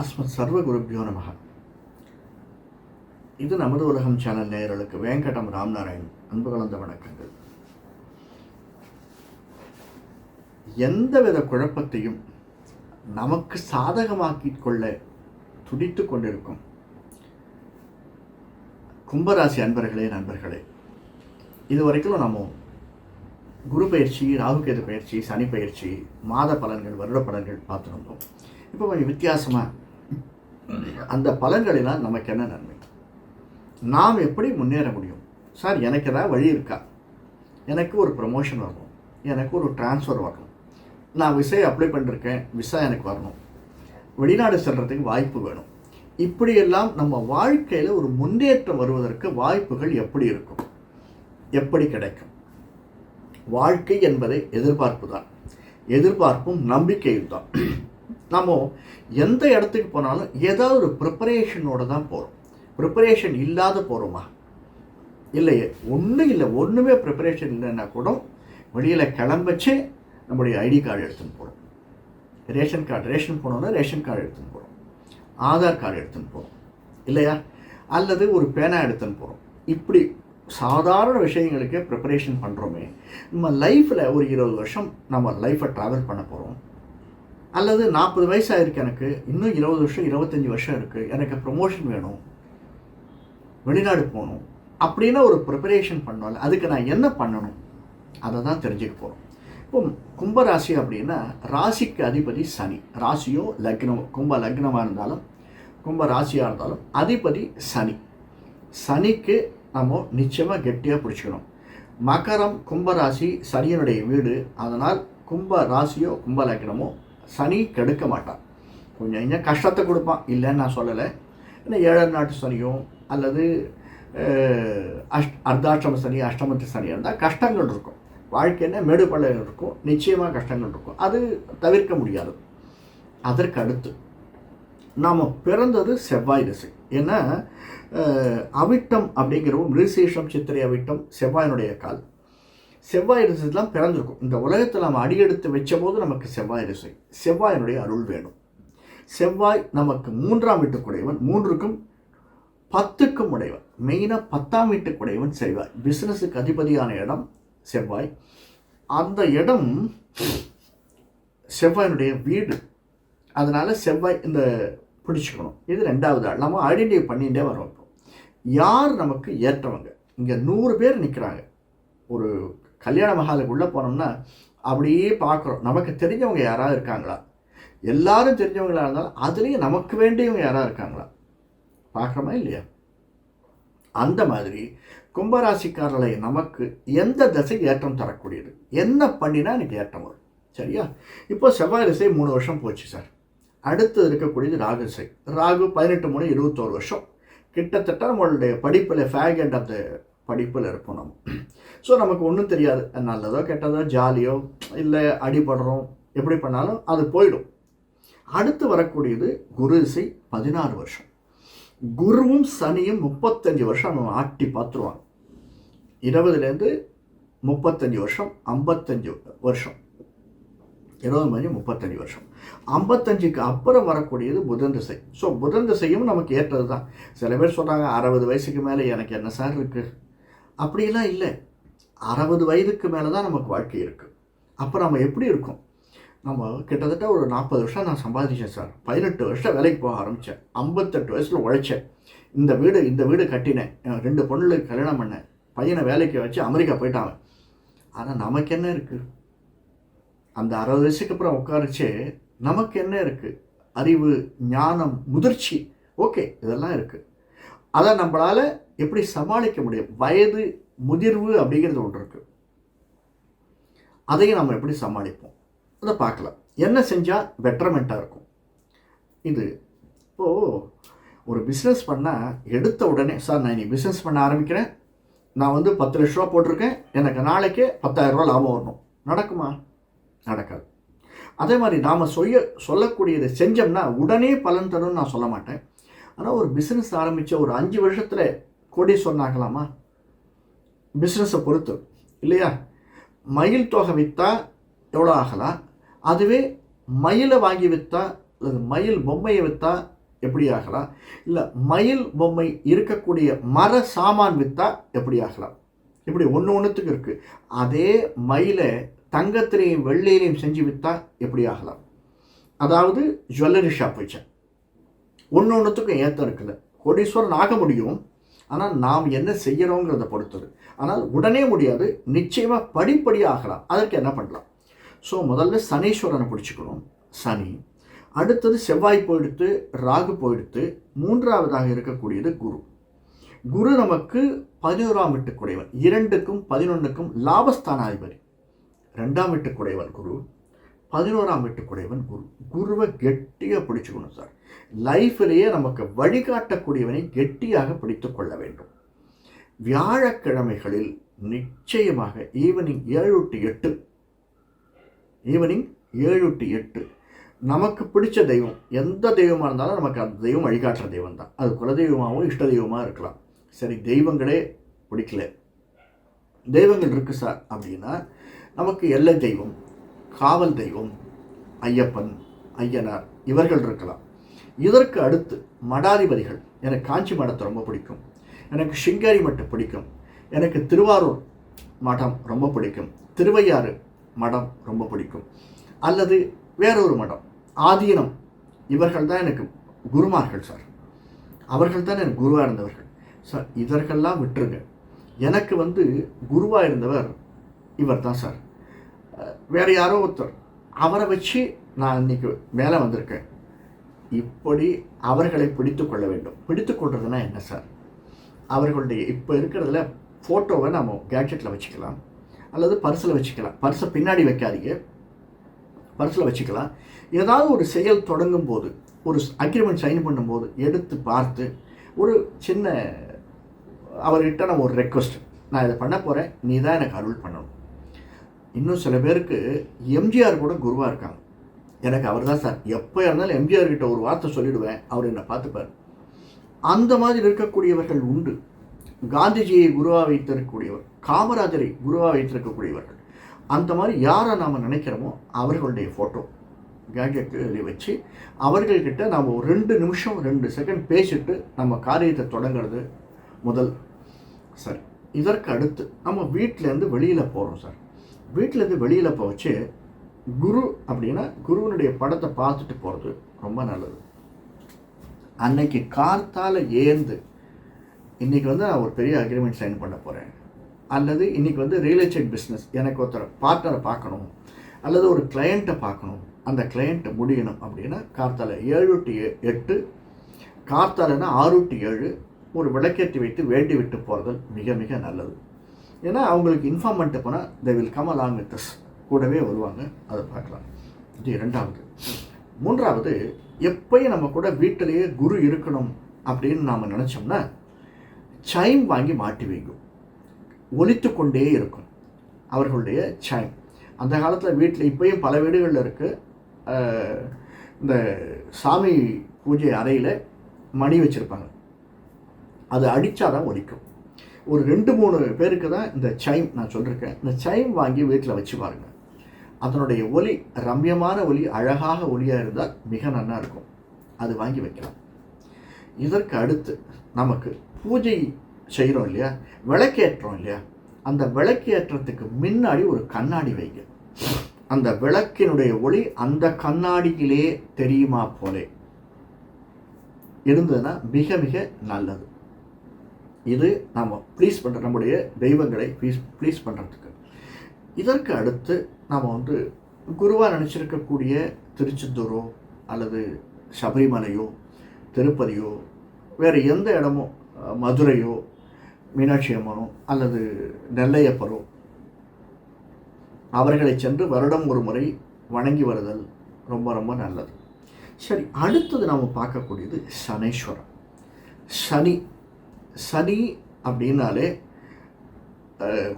அஸ்மத் சர்வ குருப்பியோ நமக இது நமது உலகம் சேனல் நேயர்களுக்கு வேங்கடம் ராம்நாராயண் அன்பு கலந்த வணக்கங்கள். எந்தவித குழப்பத்தையும் நமக்கு சாதகமாக்கிக் கொள்ள துடித்து கொண்டிருக்கும். கும்பராசி அன்பர்களே நண்பர்களே இது வரைக்கும் நம்ம குரு பயிற்சி ராகுகேது பயிற்சி சனி பயிற்சி மாத பலன்கள் வருட பலன்கள் பார்த்துருந்தோம். இப்போ கொஞ்சம் வித்தியாசமாக அந்த பலன்களினால் நமக்கு என்ன நன்மை? நாம் எப்படி முன்னேற முடியும்? சார் எனக்கு ஏதாவது வழி இருக்கா? எனக்கு ஒரு ப்ரமோஷன் வரணும். எனக்கு ஒரு ட்ரான்ஸ்ஃபர் வரணும். நான் விசை அப்ளை பண்ணிருக்கேன். விசா எனக்கு வரணும். வெளிநாடு செல்றதுக்கு வாய்ப்பு வேணும். இப்படியெல்லாம் நம்ம வாழ்க்கையில் ஒரு முன்னேற்றம் வருவதற்கு வாய்ப்புகள் எப்படி இருக்கும்? எப்படி கிடைக்கும்? வாழ்க்கை என்பதை எதிர்பார்ப்பு தான். எதிர்பார்ப்பும் நம்பிக்கையும் தான். நம்ம எந்த இடத்துக்கு போனாலும் ஏதாவது ஒரு ப்ரிப்பரேஷனோடு தான் போகிறோம் ப்ரிப்பரேஷன் இல்லாத போகிறோமா இல்லையே. ஒன்றும் இல்லை. ஒன்றுமே ப்ரிப்பரேஷன் இல்லைன்னா கூட வெளியில் கிளம்பச்சே நம்முடைய ஐடி கார்டு எடுத்துன்னு போகிறோம் ரேஷன் கார்டு ரேஷன் போனோன்னா ரேஷன் கார்டு எடுத்துன்னு போகிறோம் ஆதார் கார்டு எடுத்துன்னு போகிறோம் இல்லையா? அல்லது ஒரு பேனா எடுத்துன்னு போகிறோம் இப்படி சாதாரண விஷயங்களுக்கே ப்ரிப்பரேஷன் பண்ணுறோமே நம்ம லைஃப்பில் ஒரு இருபது வருஷம் நம்ம லைஃப்பை ட்ராவல் பண்ண போகிறோம் அல்லது நாற்பது வயசு ஆயிருக்கு எனக்கு இன்னும் இருபது வருஷம் இருபத்தஞ்சி வருஷம் இருக்குது எனக்கு ப்ரொமோஷன் வேணும் வெளிநாடு போகணும் அப்படின்னு ஒரு ப்ரிப்பரேஷன் பண்ணோம்ல அதுக்கு நான் என்ன பண்ணணும்? அதை தான் தெரிஞ்சுக்க போகிறோம் இப்போ கும்பராசி அப்படின்னா ராசிக்கு அதிபதி சனி. ராசியோ லக்னம் கும்ப லக்னமாக இருந்தாலும் கும்ப ராசியாக இருந்தாலும் அதிபதி சனி. சனிக்கு நம்ம நிச்சயமாக கெட்டியாக பிடிச்சிக்கணும். மகரம் கும்பராசி சனியனுடைய வீடு. அதனால் கும்ப ராசியோ கும்ப லக்னமோ சனி கெடுக்க மாட்டான். கொஞ்சம் கொஞ்சம் கஷ்டத்தை கொடுப்பான். இல்லைன்னு நான் சொல்லலை. ஏன்னா ஏழரை நாட்டு சனியும் அல்லது அஷ் அர்த்தாஷ்டம சனி அஷ்டமத்து சனி இருந்தால் கஷ்டங்கள் இருக்கும். வாழ்க்கையில் மேடு பள்ளம் இருக்கும். நிச்சயமாக கஷ்டங்கள் இருக்கும். அது தவிர்க்க முடியாது. அதற்கு அடுத்து நாம் பிறந்தது செவ்வாய் திசை. ஏன்னா அவிட்டம் அப்படிங்கிறவும் ரிசேஷம் மிருசேஷம் சித்திரை அவிட்டம் செவ்வாயினுடைய கால். செவ்வாய் திசை பிறந்திருக்கும். இந்த உலகத்தில் நம்ம அடியெடுத்து வச்ச போது நமக்கு செவ்வாய் ரிசை. செவ்வாயினுடைய அருள் வேணும். செவ்வாய் நமக்கு மூன்றாம் வீட்டுக்குடையவன் மூன்றுக்கும் பத்துக்கும் உடையவன். மெயினாக பத்தாம் வீட்டுக்குடையவன் செவ்வாய். பிஸ்னஸுக்கு அதிபதியான இடம் செவ்வாய். அந்த இடம் செவ்வாயினுடைய வீடு. அதனால் செவ்வாய் இந்த பிடிச்சிக்கணும். இது ரெண்டாவது ஆள். நம்ம ஐடென்டிஃபை பண்ணிகிட்டே வரோம் இப்போ. யார் நமக்கு ஏற்றவங்க? இங்கே நூறு பேர் நிற்கிறாங்க ஒரு கல்யாண மகாலுக்குள்ளே போனோம்னா அப்படியே பார்க்குறோம். நமக்கு தெரிஞ்சவங்க யாராவது இருக்காங்களா? எல்லாரும் தெரிஞ்சவங்களா இருந்தாலும் அதுலேயும் நமக்கு வேண்டியவங்க யாராவது இருக்காங்களா? பார்க்குறோமா இல்லையா? அந்த மாதிரி கும்பராசிக்காரர்களை நமக்கு எந்த திசை ஏற்றம் தரக்கூடியது? என்ன பண்ணினா எனக்கு ஏற்றம் வரும். சரியா? இப்போ செவ்வாய் திசை மூணு வருஷம் போச்சு சார். அடுத்து இருக்கக்கூடியது ராகு திசை. ராகு பதினெட்டு மூணு இருபத்தோரு வருஷம். கிட்டத்தட்ட நம்மளுடைய படிப்பில் ஃபேக் அண்ட் ஆஃப் த படிப்பில் இருப்போம் நம்ம. ஸோ நமக்கு ஒன்றும் தெரியாது. நல்லதோ கெட்டதோ ஜாலியோ இல்லை அடிபடுறோம் எப்படி பண்ணாலும் அது போயிடும். அடுத்து வரக்கூடியது குரு இசை பதினாறு வருஷம். குருவும் சனியும் முப்பத்தஞ்சு வருஷம் நம்ம ஆட்டி பார்த்துருவாங்க. இருபதுலேருந்து முப்பத்தஞ்சு வருஷம் ஐம்பத்தஞ்சு வருஷம். இருபது மணி முப்பத்தஞ்சு வருஷம். ஐம்பத்தஞ்சுக்கு அப்புறம் வரக்கூடியது புதன் திசை. ஸோ புதன் திசையும் நமக்கு ஏற்றது தான். சில பேர் சொல்கிறாங்க அறுபது வயசுக்கு மேலே எனக்கு என்ன சார் இருக்குது அப்படிலாம் இல்லை. அறுபது வயதுக்கு மேலே தான் நமக்கு வாழ்க்கை இருக்குது அப்போ நம்ம எப்படி இருக்கோம்? நம்ம கிட்டத்தட்ட ஒரு நாற்பது வருஷம் நான் சம்பாதிச்சேன் சார். பதினெட்டு வருஷம் வேலைக்கு போக ஆரம்பித்தேன் ஐம்பத்தெட்டு வயசில் உழைச்சேன். இந்த வீடு இந்த வீடு கட்டினேன். ரெண்டு பொண்ணுக்கு கல்யாணம் பண்ணேன். பையனை வேலைக்கு வச்சு அமெரிக்கா போயிட்டாங்க ஆனால் நமக்கு என்ன இருக்குது அந்த அறுபது வயசுக்கு அப்புறம் உட்காரிச்சு நமக்கு என்ன இருக்குது அறிவு ஞானம் முதிர்ச்சி. ஓகே இதெல்லாம் இருக்குது அதை நம்மளால் எப்படி சமாளிக்க முடியும்? வயது முதிர்வு அப்படிங்கிறது ஒன்று இருக்குது அதையும் நம்ம எப்படி சமாளிப்போம்? அதை பார்க்கலாம். என்ன செஞ்சால் பெட்டர்மெண்ட்டாக இருக்கும்? இது இப்போது ஒரு பிஸ்னஸ் பண்ணால் எடுத்த உடனே சார் நான் இன்னைக்கு பிஸ்னஸ் பண்ண ஆரம்பிக்கிறேன். நான் வந்து பத்து லட்ச ரூபா போட்டிருக்கேன். எனக்கு நாளைக்கு பத்தாயிரரூபா லாபம் வரணும். நடக்குமா? நடக்காது. அதே மாதிரி நாம் சொல்ல சொல்லக்கூடியதை செஞ்சோம்னா உடனே பலன் தரும்னு நான் சொல்ல மாட்டேன். ஆனால் ஒரு பிஸ்னஸ் ஆரம்பித்த ஒரு அஞ்சு வருஷத்தில் கொடி சொன்னாகலாமா பிஸ்னஸை பொறுத்து இல்லையா? மயில் தொகை விற்றா எவ்வளோ ஆகலாம்? அதுவே மயிலை வாங்கி விற்றா அல்லது மயில் பொம்மையை விற்றா எப்படி ஆகலாம்? இல்லை மயில் பொம்மை இருக்கக்கூடிய மர சாமான் விற்றா எப்படி ஆகலாம்? இப்படி ஒன்று ஒன்றுத்துக்கு இருக்குது அதே மயிலை தங்கத்திலையும் வெள்ளையிலையும் செஞ்சு விற்றா எப்படி ஆகலாம்? அதாவது ஜுவல்லரி ஷாப் வச்சேன் ஒன்று ஒன்றுத்துக்கும் ஏற்றம் இருக்குல்ல. கோடீஸ்வரன் ஆக முடியும். ஆனால் நாம் என்ன செய்கிறோங்கிறத பொறுத்தது. ஆனால் உடனே முடியாது நிச்சயமாக படிப்படியாக ஆகலாம் அதற்கு என்ன பண்ணலாம்? ஸோ முதல்ல சனீஸ்வரனை பிடிச்சிக்கணும். சனி. அடுத்தது செவ்வாய் போயிடுத்து ராகு போயிடுத்து மூன்றாவதாக இருக்கக்கூடியது குரு. குரு நமக்கு பதினோராம் வீட்டுக்குடையவன் இரண்டுக்கும் பதினொன்றுக்கும் லாபஸ்தானாதிபதி. ரெண்டாம் வீட்டுக்குடையவன் குரு. பதினோராம் வீட்டுக்குடையவன் குரு. குருவை கெட்டியாக பிடிச்சுக்கணும் சார். லைஃப்லேயே நமக்கு வழிகாட்டக்கூடியவனை கெட்டியாக பிடித்து கொள்ள வேண்டும். வியாழக்கிழமைகளில் நிச்சயமாக ஈவினிங் ஏழு டு எட்டு. ஈவினிங் ஏழு டு எட்டு. நமக்கு பிடிச்ச தெய்வம் எந்த தெய்வமாக இருந்தாலும் நமக்கு அந்த தெய்வம் வழிகாட்டுற தெய்வம் தான். அது குலதெய்வமாகவும் இஷ்ட தெய்வமாக இருக்கலாம். சரி தெய்வங்களே பிடிக்கல. தெய்வங்கள் இருக்குது சார் அப்படின்னா நமக்கு எல்லை தெய்வம் காவல் தெய்வம் ஐயப்பன் ஐயனார் இவர்கள் இருக்கலாம். இதற்கு அடுத்து மடாதிபதிகள். எனக்கு காஞ்சி மடத்தை ரொம்ப பிடிக்கும். எனக்கு சிங்காரி மட்டம் பிடிக்கும். எனக்கு திருவாரூர் மடம் ரொம்ப பிடிக்கும். திருவையாறு மடம் ரொம்ப பிடிக்கும். அல்லது வேறொரு மடம். ஆதீனம். இவர்கள் தான் எனக்கு குருமார்கள் சார். அவர்கள் தான் எனக்கு குருவாக இருந்தவர்கள். சார் இதற்கெல்லாம் விட்டுருங்க. எனக்கு வந்து குருவாக இருந்தவர் இவர் தான் சார். வேறு யாரோ ஒருத்தர். அவரை வச்சு நான் இன்னைக்கு மேலே வந்திருக்கேன். இப்படி அவர்களை பிடித்து கொள்ள வேண்டும். பிடித்து கொள்றதுனா என்ன சார்? அவர்களுடைய இப்போ இருக்கிறதுல ஃபோட்டோவை நம்ம கேட்ஜெட்டில் வச்சுக்கலாம். அல்லது பர்ஸில் வச்சுக்கலாம். பர்ஸை பின்னாடி வைக்காதீங்க. பர்ஸில் வச்சுக்கலாம். ஏதாவது ஒரு செயல் தொடங்கும் போது ஒரு அக்ரிமெண்ட் சைன் பண்ணும்போது எடுத்து பார்த்து ஒரு சின்ன அவர்கிட்ட நம்ம ஒரு ரெக்வஸ்ட் நான் இதை பண்ண போகிறேன் நீ தான் எனக்கு அருள் பண்ணணும். இன்னும் சில பேருக்கு எம்ஜிஆர் கூட குருவாக இருக்காங்க. எனக்கு அவர் தான் சார். எப்போ இருந்தாலும் எம்ஜிஆர் கிட்ட ஒரு வார்த்தை சொல்லிடுவேன். அவர் என்னை பார்த்துப்பார். அந்த மாதிரி இருக்கக்கூடியவர்கள் உண்டு. காந்திஜியை குருவாக வைத்திருக்கக்கூடியவர் காமராஜரை குருவாக வைத்திருக்கக்கூடியவர்கள். அந்த மாதிரி யாரை நாம் நினைக்கிறோமோ அவர்களுடைய ஃபோட்டோ கேட்ஜெட்டில் வச்சு அவர்கள்கிட்ட நாம் ஒரு ரெண்டு நிமிஷம் ரெண்டு செகண்ட் பேசிட்டு நம்ம காரியத்தை தொடங்கிறது முதல். சார் இதற்கு அடுத்து நம்ம வீட்டிலேருந்து வெளியில் போகிறோம் சார். வீட்டிலேருந்து வெளியில் போச்சு குரு அப்படின்னா குருவனுடைய படத்தை பார்த்துட்டு போகிறது ரொம்ப நல்லது. அன்னைக்கு கார்த்தால் ஏந்து இன்றைக்கி வந்து நான் ஒரு பெரிய அக்ரிமெண்ட் சைன் பண்ண போகிறேன் அல்லது இன்றைக்கி வந்து ரியல் எஸ்டேட் பிஸ்னஸ் எனக்கு ஒருத்தர் பார்ட்னரை பார்க்கணும் அல்லது ஒரு கிளையண்ட்டை பார்க்கணும். அந்த கிளையண்ட்டை முடியணும் அப்படின்னா கார்த்தால ஏழு டு எட்டு கார்த்தாலன்னா ஆறு டு ஏழு ஒரு விளக்கேற்றி வைத்து வேண்டி விட்டு போகிறது மிக மிக நல்லது. ஏன்னா அவங்களுக்கு இன்ஃபார்ம் பண்ணிட்டு போனால் they will come along with us கூடவே வருவாங்க. அதை பார்க்கலாம். இது இரண்டாவது. மூன்றாவது எப்பயும் நம்ம கூட வீட்டிலேயே குரு இருக்கணும் அப்படின்னு நாம் நினச்சோம்னா சைம் வாங்கி மாட்டி வைக்கும் ஒலித்து கொண்டே இருக்கும். அவர்களுடைய சைம் அந்த காலத்தில் வீட்டில் இப்போயும் பல வீடுகளில் இருக்குது இந்த சாமி பூஜை அறையில் மணி வச்சுருப்பாங்க. அது அடித்தாதான் ஒலிக்கும். ஒரு ரெண்டு மூணு பேருக்கு தான் இந்த சைம் நான் சொல்லியிருக்கேன் இந்த சைம் வாங்கி வீட்டில் வச்சு பாருங்கள் அதனுடைய ஒலி ரம்யமான ஒலி அழகாக ஒலியாக இருந்தால் மிக நல்லா இருக்கும். அது வாங்கி வைக்கலாம். இதற்கு அடுத்து நமக்கு பூஜை செய்கிறோம் இல்லையா? விளக்கேற்றோம் இல்லையா? அந்த விளக்கேற்றத்துக்கு முன்னாடி ஒரு கண்ணாடி வைங்க. அந்த விளக்கினுடைய ஒளி அந்த கண்ணாடியிலே தெரியுமா போலே? இருந்ததுன்னா மிக மிக நல்லது. இது நாம் ப்ளீஸ் பண்ணுற நம்முடைய தெய்வங்களை ப்ளீஸ் ப்ளீஸ் பண்ணுறதுக்கு இதற்கு அடுத்து நாம் வந்து குருவாக நினச்சிருக்கக்கூடிய திருச்செந்தூரோ அல்லது சபரிமலையோ திருப்பதியோ வேறு எந்த இடமோ மதுரையோ மீனாட்சி அம்மனோ அல்லது நெல்லையப்பரோ அவர்களை சென்று வருடம் ஒரு முறை வணங்கி வருதல் ரொம்ப ரொம்ப நல்லது. சரி அடுத்தது நாம் பார்க்கக்கூடியது சனேஸ்வரம் சனி சனி அப்படின்னாலே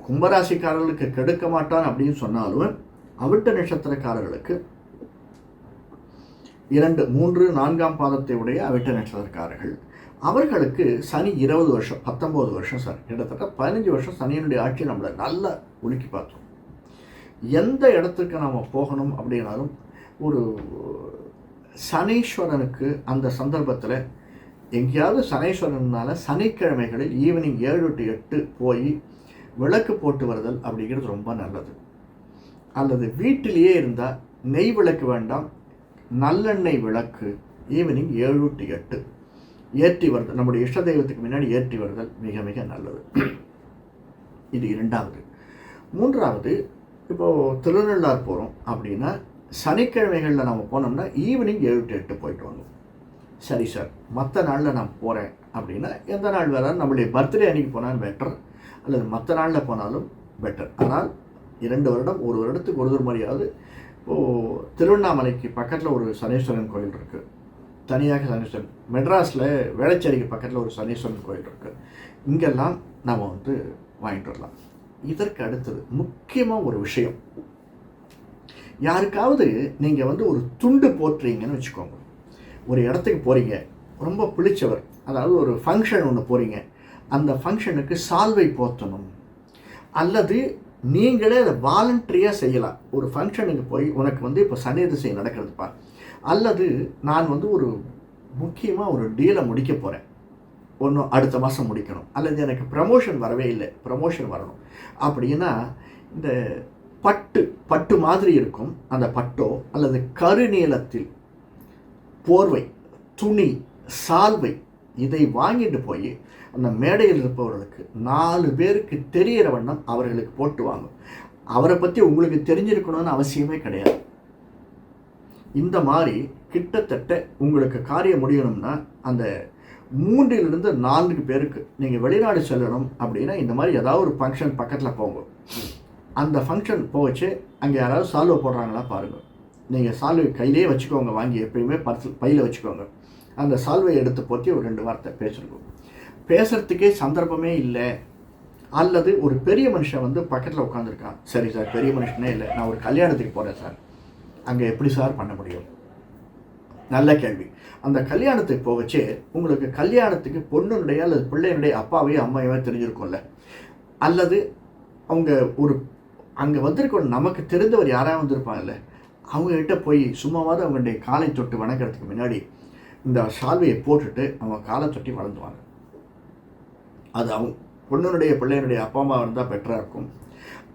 கும்பராசிக்காரர்களுக்கு கெடுக்க மாட்டான் அப்படின்னு சொன்னாலும் அவிட்ட நட்சத்திரக்காரர்களுக்கு இரண்டு மூன்று நான்காம் பாதத்தை உடைய அவிட்ட நட்சத்திரக்காரர்கள். அவர்களுக்கு சனி இருபது வருஷம் பத்தொம்போது வருஷம் சார். கிட்டத்தட்ட பதினஞ்சு வருஷம் சனியினுடைய ஆட்சி நம்மளை நல்லா உலுக்கி பார்த்தோம். எந்த இடத்துக்கு நாம் போகணும் அப்படின்னாலும் ஒரு சனீஸ்வரனுக்கு அந்த சந்தர்ப்பத்தில் எங்கேயாவது சனீஸ்வரனால சனிக்கிழமைகளில் ஈவினிங் ஏழு டு எட்டு போய் விளக்கு போட்டு வருதல் அப்படிங்கிறது ரொம்ப நல்லது. அல்லது வீட்டிலேயே இருந்தால் நெய் விளக்கு வேண்டாம். நல்லெண்ணெய் விளக்கு ஈவினிங் ஏழு டு எட்டு. ஏற்றி வருதல். நம்முடைய இஷ்ட தெய்வத்துக்கு முன்னாடி ஏற்றி வருதல் மிக மிக நல்லது. இது இரண்டாவது. மூன்றாவது இப்போது திருநள்ளார் போகிறோம் அப்படின்னா சனிக்கிழமைகளில் நம்ம போனோம்னா ஈவினிங் ஏழு டு எட்டு போயிட்டு வந்தோம் சரி சார் மற்ற நாளில் நான் போகிறேன் அப்படின்னா எந்த நாள் வேணாலும் நம்மளுடைய பர்த்டே அன்றைக்கி போனாலும் பெட்டர் அல்லது மற்ற நாளில் போனாலும் பெட்டர் ஆனால் இரண்டு வருடம் ஒரு வருடத்துக்கு ஒரு ஒரு மாதிரியாவது இப்போது திருவண்ணாமலைக்கு பக்கத்தில் ஒரு சனீஸ்வரன் கோயில் இருக்குது தனியாக சனீஸ்வரன் மெட்ராஸில் வேளச்சேரிக்கு பக்கத்தில் ஒரு சனீஸ்வரன் கோயில் இருக்குது இங்கெல்லாம் நாம் வந்து வாங்கிட்டு வரலாம். இதற்கு அடுத்தது முக்கியமாக ஒரு விஷயம். யாருக்காவது நீங்கள் வந்து ஒரு துண்டு போட்டுறீங்கன்னு வச்சுக்கோங்க. ஒரு இடத்துக்கு போகிறீங்க ரொம்ப பிடிச்சவர் அதாவது ஒரு ஃபங்க்ஷன் ஒன்று போகிறீங்க அந்த ஃபங்க்ஷனுக்கு சால்வை போத்தணும். அல்லது நீங்களே அதை வாலண்ட்ரியாக செய்யலாம். ஒரு ஃபங்க்ஷனுக்கு போய் உனக்கு வந்து இப்போ சனி திசை நடக்கிறதுப்பா அல்லது நான் வந்து ஒரு முக்கியமாக ஒரு டீலை முடிக்க போகிறேன் ஒன்றும் அடுத்த மாதம் முடிக்கணும். அல்லது எனக்கு ப்ரமோஷன் வரவே இல்லை ப்ரமோஷன் வரணும். அப்படின்னா இந்த பட்டு பட்டு மாதிரி இருக்கும். அந்த பட்டோ அல்லது கருநீளத்தில் போர்வை துணி சால்வை இதை வாங்கிட்டு போய் அந்த மேடையில் இருப்பவர்களுக்கு நாலு பேருக்கு தெரிகிற வண்ணம் அவர்களுக்கு போட்டு வாங்கும். அவரை பற்றி உங்களுக்கு தெரிஞ்சிருக்கணும்னு அவசியமே கிடையாது. இந்த மாதிரி கிட்டத்தட்ட உங்களுக்கு காரியம் முடியணும்னா அந்த மூன்றிலிருந்து நான்கு பேருக்கு நீங்கள் வெளிநாடு செல்லணும் அப்படின்னா இந்த மாதிரி ஏதாவது ஒரு ஃபங்க்ஷன் பக்கத்தில் போங்க. அந்த ஃபங்க்ஷன் போச்சு அங்கே யாராவது சால்வை போடுறாங்களா பாருங்கள் நீங்கள் சால்வை கையிலே வச்சுக்கோங்க வாங்கி எப்பயுமே பர்சல் பையில் வச்சுக்கோங்க. அந்த சால்வை எடுத்து போற்றி ஒரு ரெண்டு வார்த்தை பேசணும். பேசுகிறதுக்கே சந்தர்ப்பமே இல்லை. அல்லது ஒரு பெரிய மனுஷன் வந்து பக்கத்தில் உட்காந்துருக்கான் சரி சார் பெரிய மனுஷனே இல்லை. நான் ஒரு கல்யாணத்துக்கு போகிறேன் சார். அங்கே எப்படி சார் பண்ண முடியும்? நல்ல கேள்வி. அந்த கல்யாணத்துக்கு போகச்சே உங்களுக்கு கல்யாணத்துக்கு பொண்ணுனுடைய அல்லது பிள்ளையினுடைய அப்பாவையோ அம்மாவையோ தெரிஞ்சிருக்கும்ல. அல்லது அவங்க ஒரு அங்கே வந்திருக்க நமக்கு தெரிந்தவர் யாராவது வந்திருப்பாங்கல்ல? அவங்கக்கிட்ட போய் சும்மாவது அவங்களுடைய காலை தொட்டு வணங்குறதுக்கு முன்னாடி இந்த சால்வையை போட்டுட்டு அவங்க காலை தொட்டி வளர்ந்துவாங்க. அது அவங்க பொண்ணுனுடைய பிள்ளையினுடைய அப்பா அம்மா இருந்தால் பெட்டராக இருக்கும்.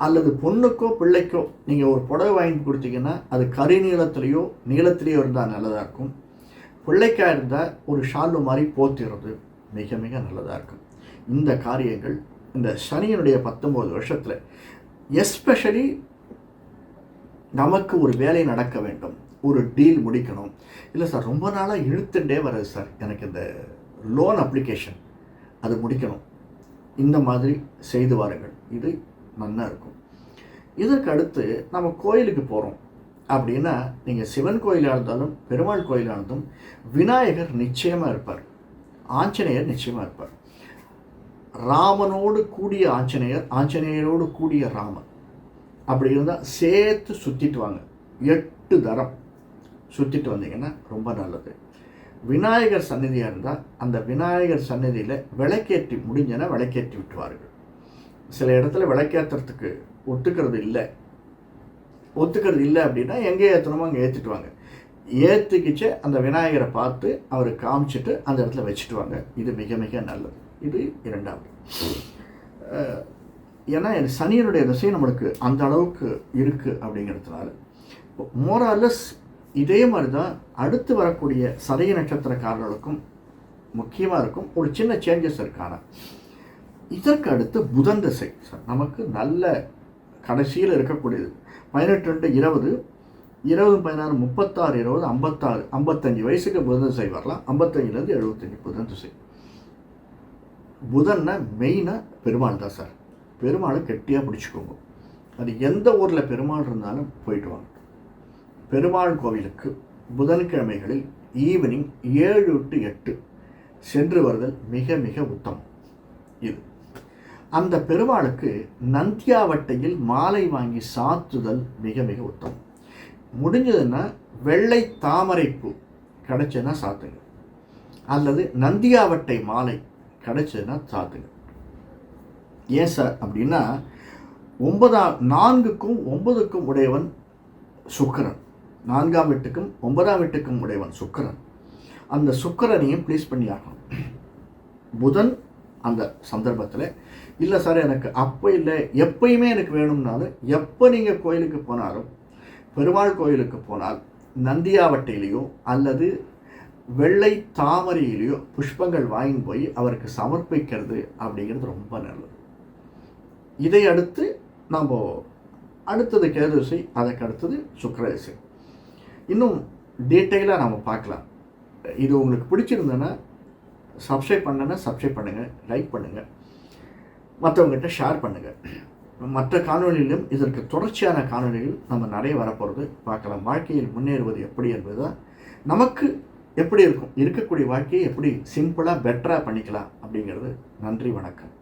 அல்லது பொண்ணுக்கோ பிள்ளைக்கோ நீங்கள் ஒரு புடவை வாங்கி கொடுத்தீங்கன்னா அது கரி நீளத்துலேயோ நீளத்துலேயோ இருந்தால் நல்லதாக இருக்கும். பிள்ளைக்காக இருந்தால் ஒரு ஷாலு மாதிரி போத்துறது மிக மிக நல்லதாக இருக்கும். இந்த காரியங்கள் இந்த சனியினுடைய பத்தொம்போது வருஷத்தில் எஸ்பெஷலி நமக்கு ஒரு வேலை நடக்க வேண்டும் ஒரு டீல் முடிக்கணும். இல்லை சார் ரொம்ப நாளாக இழுத்துட்டே வர்றது சார் எனக்கு இந்த லோன் அப்ளிகேஷன் அது முடிக்கணும். இந்த மாதிரி செய்து வாருங்கள். இது நல்லா இருக்கும். இதற்கு அடுத்து நம்ம கோயிலுக்கு போகிறோம் அப்படின்னா நீங்கள் சிவன் கோயிலாக இருந்தாலும் பெருமாள் கோயிலாக இருந்தாலும் விநாயகர் நிச்சயமாக இருப்பார். ஆஞ்சநேயர் நிச்சயமாக இருப்பார். ராமனோடு கூடிய ஆஞ்சநேயர் ஆஞ்சநேயரோடு கூடிய ராமன். அப்படி இருந்தால் சேர்த்து சுற்றிட்டு வாங்க. எட்டு தரம் சுற்றிட்டு வந்தீங்கன்னா ரொம்ப நல்லது. விநாயகர் சந்நிதியாக இருந்தால் அந்த விநாயகர் சந்நிதியில் விளக்கேற்றி முடிஞ்சனா விளக்கேற்றி விட்டுவார்கள். சில இடத்துல விளக்கேற்றுறதுக்கு ஒத்துக்கிறது இல்லை. ஒத்துக்கிறது இல்லை அப்படின்னா எங்கே ஏற்றணுமோ அங்கே ஏற்றிட்டு வாங்க. ஏற்றுக்கிச்சு அந்த விநாயகரை பார்த்து அவர் காமிச்சிட்டு அந்த இடத்துல வச்சுட்டு வாங்க. இது மிக மிக நல்லது. இது இரண்டாவது. ஏன்னா சனியனுடைய திசை நம்மளுக்கு அந்த அளவுக்கு இருக்குது அப்படிங்கிறதுனால. மோராலஸ் இதே மாதிரி தான் அடுத்து வரக்கூடிய சதய நட்சத்திரக்காரர்களுக்கும் முக்கியமாக இருக்கும். ஒரு சின்ன சேஞ்சஸ் இருக்கான. இதற்கு அடுத்து புதன் திசை. நமக்கு நல்ல கடைசியில் இருக்கக்கூடியது. பதினெட்டு ரெண்டு இருபது இருபது பதினாறு முப்பத்தாறு இருபது ஐம்பத்தாறு ஐம்பத்தஞ்சு வயசுக்கு புதன் திசை வரலாம். ஐம்பத்தஞ்சிலேருந்து எழுபத்தஞ்சு புதன் திசை. புதன்னா மெயினாக பெருமாள் தான் சார். பெருமாளை கெட்டியாக பிடிச்சிக்கோங்க. அது எந்த ஊரில் பெருமாள் இருந்தாலும் போயிட்டு வாங்க. பெருமாள் கோவிலுக்கு புதன்கிழமைகளில் ஈவினிங் ஏழு டு எட்டு சென்று வருதல் மிக மிக உத்தமம். இது. அந்த பெருமாளுக்கு நந்தியாவட்டையில் மாலை வாங்கி சாத்துதல் மிக மிக உத்தமம். முடிஞ்சதுன்னா வெள்ளை தாமரைப்பூ கிடைச்சதுன்னா சாத்துங்க. அல்லது நந்தியாவட்டை மாலை கிடைச்சதுன்னா சாத்துங்க. ஏன் சார் அப்படின்னா ஒன்பதாம் நான்குக்கும் ஒன்பதுக்கும் உடையவன் சுக்கரன். நான்காம் வீட்டுக்கும் ஒன்பதாம் வீட்டுக்கும் உடையவன் சுக்கரன். அந்த சுக்கரனையும் ப்ளீஸ் பண்ணி ஆகணும். புதன் அந்த சந்தர்ப்பத்தில் இல்லை சார் எனக்கு அப்போ இல்லை எப்பயுமே எனக்கு வேணும்னாலும் எப்போ நீங்கள் கோயிலுக்கு போனாலும் பெருமாள் கோயிலுக்கு போனால் நந்தியாவட்டையிலையோ அல்லது வெள்ளை தாமரையிலையோ புஷ்பங்கள் வாங்கி போய் அவருக்கு சமர்ப்பிக்கிறது அப்படிங்கிறது ரொம்ப நல்லது. இதை அடுத்து நம்ம அடுத்தது கேதுசை அதுக்கு அடுத்தது சுக்கரதிசை இன்னும் டீட்டெயிலாக நம்ம பார்க்கலாம். இது உங்களுக்கு பிடிச்சிருந்தேன்னா சப்ஸ்கிரைப் பண்ணனா சப்ஸ்கிரைப் பண்ணுங்கள் லைக் பண்ணுங்கள் மற்றவங்ககிட்ட ஷேர் பண்ணுங்கள் மற்ற காணொலியிலும் இதற்கு தொடர்ச்சியான காணொலிகள் நம்ம நிறைய வரப்போகிறது பார்க்கலாம் வாழ்க்கையில் முன்னேறுவது எப்படி என்பது தான் நமக்கு எப்படி இருக்கும்? இருக்கக்கூடிய வாழ்க்கையை எப்படி சிம்பிளாக பெட்டராக பண்ணிக்கலாம் அப்படிங்கிறது. நன்றி வணக்கம்.